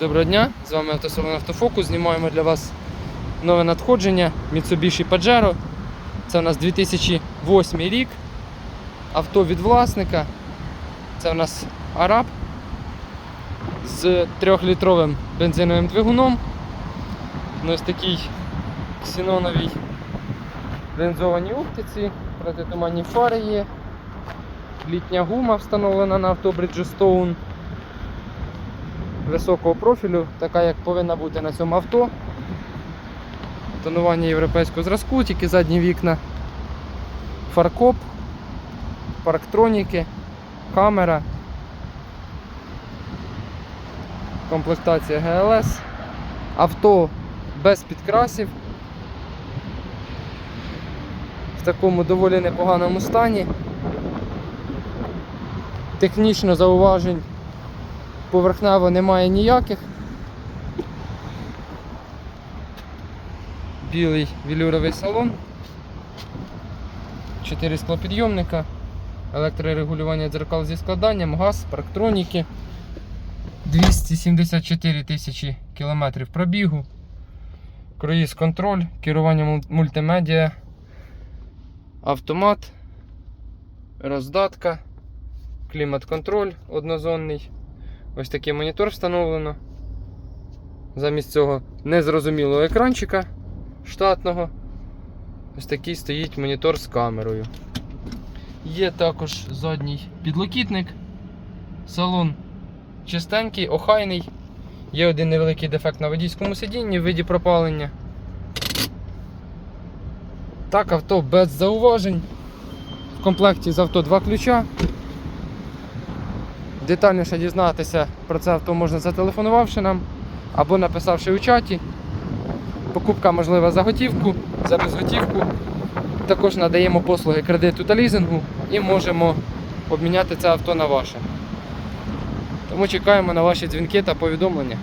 Доброго дня, з вами автосалон Автофокус. Знімаємо для вас нове надходження Mitsubishi Pajero. Це у нас 2008 рік. Авто від власника. Це у нас Араб з 3-літровим бензиновим двигуном. На ось такій ксеноновій лінзованій оптиці, протитуманні фари є. Літня гума встановлена на авто Bridgestone високого профілю, така як повинна бути на цьому авто. Тонування європейського зразку, тільки задні вікна, фаркоп, парктроніки, камера, комплектація ГЛС, авто без підкрасів. В такому доволі непоганому стані. Технічно зауважень поверхнево немає ніяких. Білий велюровий салон. 4 склопідйомника, електрорегулювання дзеркал зі складанням, газ, парктроніки. 274 тисячі кілометрів пробігу. Круїз контроль, керування мультимедіа, автомат, роздатка, клімат-контроль однозонний. Ось такий монітор встановлено. Замість цього незрозумілого екранчика штатного. Ось такий стоїть монітор з камерою. Є також задній підлокітник. Салон чистенький, охайний. Є один невеликий дефект на водійському сидінні в виді пропалення. Так, авто без зауважень. В комплекті з авто два ключа. Детальніше дізнатися про це авто можна зателефонувавши нам або написавши у чаті. Покупка можлива за готівку, за безготівку. Також надаємо послуги кредиту та лізингу і можемо обміняти це авто на ваше. Тому чекаємо на ваші дзвінки та повідомлення.